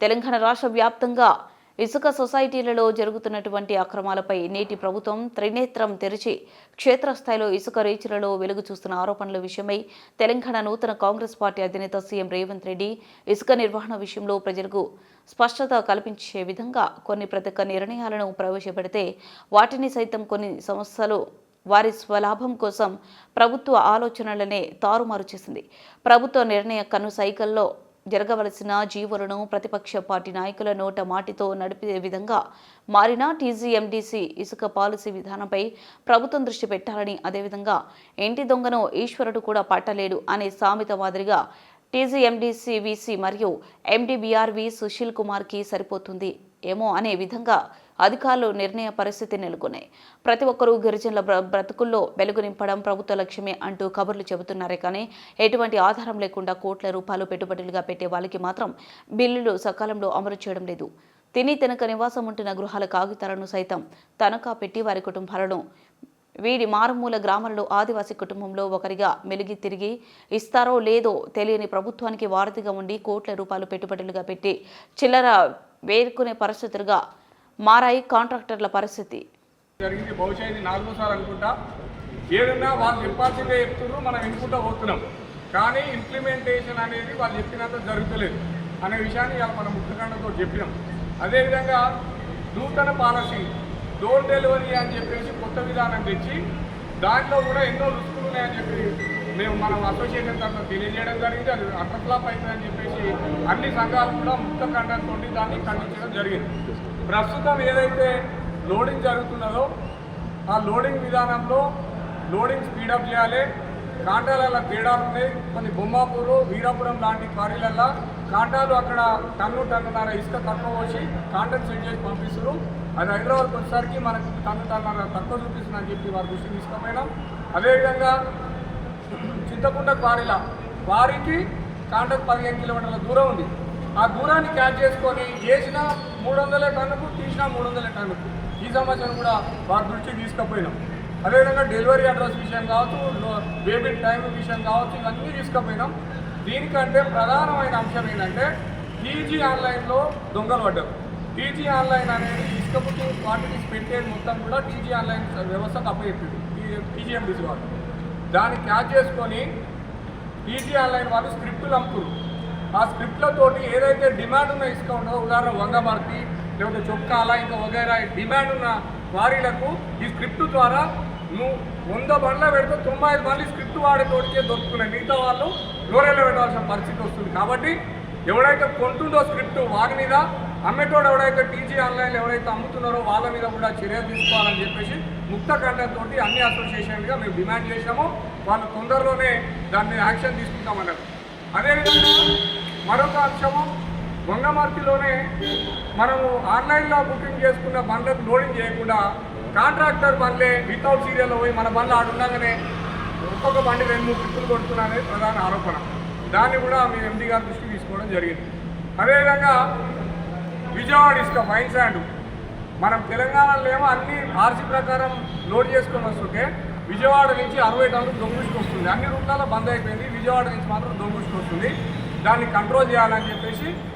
తెలంగాణ రాష్ట్ర వ్యాప్తంగా ఇసుక సొసైటీలలో జరుగుతున్నటువంటి అక్రమాలపై నేటి ప్రభుత్వం త్రినేత్రం తెరిచి క్షేత్రస్థాయిలో ఇసుక రీచ్లలో వెలుగు చూస్తున్న ఆరోపణల విషయమై తెలంగాణ నూతన కాంగ్రెస్ పార్టీ అధినేత సీఎం రేవంత్ రెడ్డి ఇసుక నిర్వహణ విషయంలో ప్రజలకు స్పష్టత కల్పించే విధంగా కొన్ని ప్రత్యేక నిర్ణయాలను ప్రవేశపెడితే వాటిని సైతం కొన్ని సంస్థలు వారి స్వలాభం కోసం ప్రభుత్వ ఆలోచనలనే తారుమారు చేసింది. ప్రభుత్వ నిర్ణయ కను సైకిల్లో జరగవలసిన జీవులను ప్రతిపక్ష పార్టీ నాయకుల నోట మాటితో నడిపే విధంగా మారిన టీజీఎండీసీ ఇసుక పాలసీ విధానంపై ప్రభుత్వం దృష్టి పెట్టాలని అదేవిధంగా ఇంటి దొంగను ఈశ్వరుడు కూడా పట్టలేడు అనే సామెత మాదిరిగా టీజీఎండీసీ వీసీ మరియు ఎండీబీఆర్వి సుశీల్ కుమార్కి సరిపోతుంది. ఏమో అనే విధంగా అధికారులు నిర్ణయ పరిస్థితి నెలకొన్నాయి. ప్రతి ఒక్కరూ గిరిజనుల బ్ర- బ్రతుకుల్లో వెలుగు నింపడం ప్రభుత్వ లక్ష్యమే అంటూ కబుర్లు చెబుతున్నారే కానీ ఎటువంటి ఆధారం లేకుండా కోట్ల రూపాయలు పెట్టుబడులుగా పెట్టే వాళ్ళకి మాత్రం బిల్లులు సకాలంలో అమలు చేయడం లేదు. తిని తినక నివాసం ఉంటున్న గృహాల కాగితాలను సైతం తనఖా పెట్టి వారి కుటుంబాలను వీడి మారుమూల గ్రామాల్లో ఆదివాసీ కుటుంబంలో ఒకరిగా మెలిగి తిరిగి ఇస్తారో లేదో తెలియని ప్రభుత్వానికి వారధిగా ఉండి కోట్ల రూపాయలు పెట్టుబడులుగా పెట్టి చిల్లర వేరుకునే పరిస్థితులుగా మారాయి కాంట్రాక్టర్ల పరిస్థితి. జరిగింది. బహుశా ఇది నాలుగోసారి అనుకుంటా. ఏదన్నా వాళ్ళు చెప్పాల్సిందే చెప్తున్నారు మనం వినుకుంటూ పోతున్నాం. కానీ ఇంప్లిమెంటేషన్ అనేది వాళ్ళు చెప్పినంత జరుగుతలేదు అనే విషయాన్ని ఇవాళ మనం ముఖ్యకండతో చెప్పినాం. అదేవిధంగా నూతన పాలసీ డోర్ డెలివరీ అని చెప్పేసి కొత్త విధానం తెచ్చి దాంట్లో కూడా ఎన్నో రుసుకులు ఉన్నాయని చెప్పి మేము మనం అసోసియేషన్ తరఫున తెలియజేయడం జరిగింది. అది అట్రఫ్లాప్ అవుతుందని చెప్పేసి అన్ని సంఘాలు కూడా ముక్త ఖండంతో దాన్ని ఖండించడం జరిగింది. ప్రస్తుతం ఏదైతే లోడింగ్ జరుగుతున్నదో ఆ లోడింగ్ విధానంలో లోడింగ్ స్పీడప్ చేయాలి. కాంటాలలో తేడాలు ఉన్నాయి. కొన్ని బొమ్మాపూరు వీరాపురం లాంటి క్వారీలల్లో కాంటాలు అక్కడ టన్ను టన్నున్నర ఇసుక తక్కువ పోసి కాంటాలు సెట్ చేసి పంపిస్తారు అది హైదరాబాద్కి వచ్చేసరికి మనకు టన్ను టన్నున్నర తక్కువ చూపిస్తుందని చెప్పి వారి దృష్టికి ఇష్టమైన అదేవిధంగా చింతకుండ క్వారీల వారికి కాంటాకు పదిహేను కిలోమీటర్ల దూరం ఉంది. ఆ దూరాన్ని క్యాచ్ చేసుకొని వేసిన మూడు వందల టన్నుకు తీసిన మూడు వందల టన్నుకు ఈ సమస్యను కూడా వారి దృష్టికి తీసుకుపోయినాం. అదేవిధంగా డెలివరీ అడ్రస్ విషయం కావచ్చు లో- బేబీ టైం విషయం కావచ్చు ఇవన్నీ తీసుకుపోయినాం. దీనికంటే ప్రధానమైన అంశం ఏంటంటే టీజీ ఆన్లైన్లో దొంగలు పడ్డారు. టీజీ ఆన్లైన్ అనేది ఇసుక క్వాంటిటీస్ పెట్టేది మొత్తం కూడా టీజీ ఆన్లైన్ వ్యవస్థకు అప్పచెప్పింది. టీజీఎండిసి వాళ్ళు. దాన్ని క్యాచ్ చేసుకొని ఈజీ ఆన్లైన్ వాళ్ళు స్క్రిప్టులు అమ్ముకున్నారు ఆ స్క్రిప్ట్లతోటి ఏదైతే డిమాండ్ ఉన్న ఇసుక ఉంటుందో ఉదాహరణ వంగమర్తి లేకపోతే చొక్కాల ఇంకా వగైరా డిమాండ్ ఉన్న వారీలకు ఈ స్క్రిప్ట్ ద్వారా నువ్వు వంద బండ్ల పెడితే తొంభై ఐదు బండ్లు స్క్రిప్ట్ వాడేటోడికే దొరుకుతున్నాయి. మిగతా వాళ్ళు లోరేలో పెట్టాల్సిన పరిస్థితి వస్తుంది. కాబట్టి ఎవడైతే కొంటుందో స్క్రిప్ట్ వారి మీద అమ్మేటోడు ఎవడైతే టీజీ ఆన్లైన్లో ఎవరైతే అమ్ముతున్నారో వాళ్ళ మీద కూడా చర్యలు తీసుకోవాలని చెప్పేసి ముక్త కంటెంట్ అన్ని అసోసియేషన్గా మేము డిమాండ్ చేశాము. వాళ్ళు తొందరలోనే దాన్ని యాక్షన్ తీసుకుంటామన్నారు. అదేవిధంగా మరొక అంశము గొంగమర్తిలోనే మనము ఆన్లైన్లో బుకింగ్ చేసుకున్న బండ్లకు లోడింగ్ చేయకుండా కాంట్రాక్టర్ బండ్లే వితౌట్ సీరియల్లో పోయి మన బండ్లు ఆడుండగానే ఒక్కొక్క బండి రెండు మూడు ట్రిప్పులు కొడుతున్నారనేది ప్రధాన ఆరోపణ. దాన్ని కూడా మేము ఎండి గారి దృష్టికి తీసుకోవడం జరిగింది. అదేవిధంగా విజయవాడ ఇసుక ఫైన్ శాండ్ మనం తెలంగాణలో ఏమో అన్ని ఆర్సీ ప్రకారం లోడ్ చేసుకొని వస్తుంటే విజయవాడ నుంచి అరవై టన్నులు దొంగుసుకు వస్తుంది అన్ని రూట్లలో బంద్ అయిపోయింది. విజయవాడ నుంచి మాత్రం దొంగుసుకు వస్తుంది దాన్ని కంట్రోల్ చేయాలని చెప్పేసి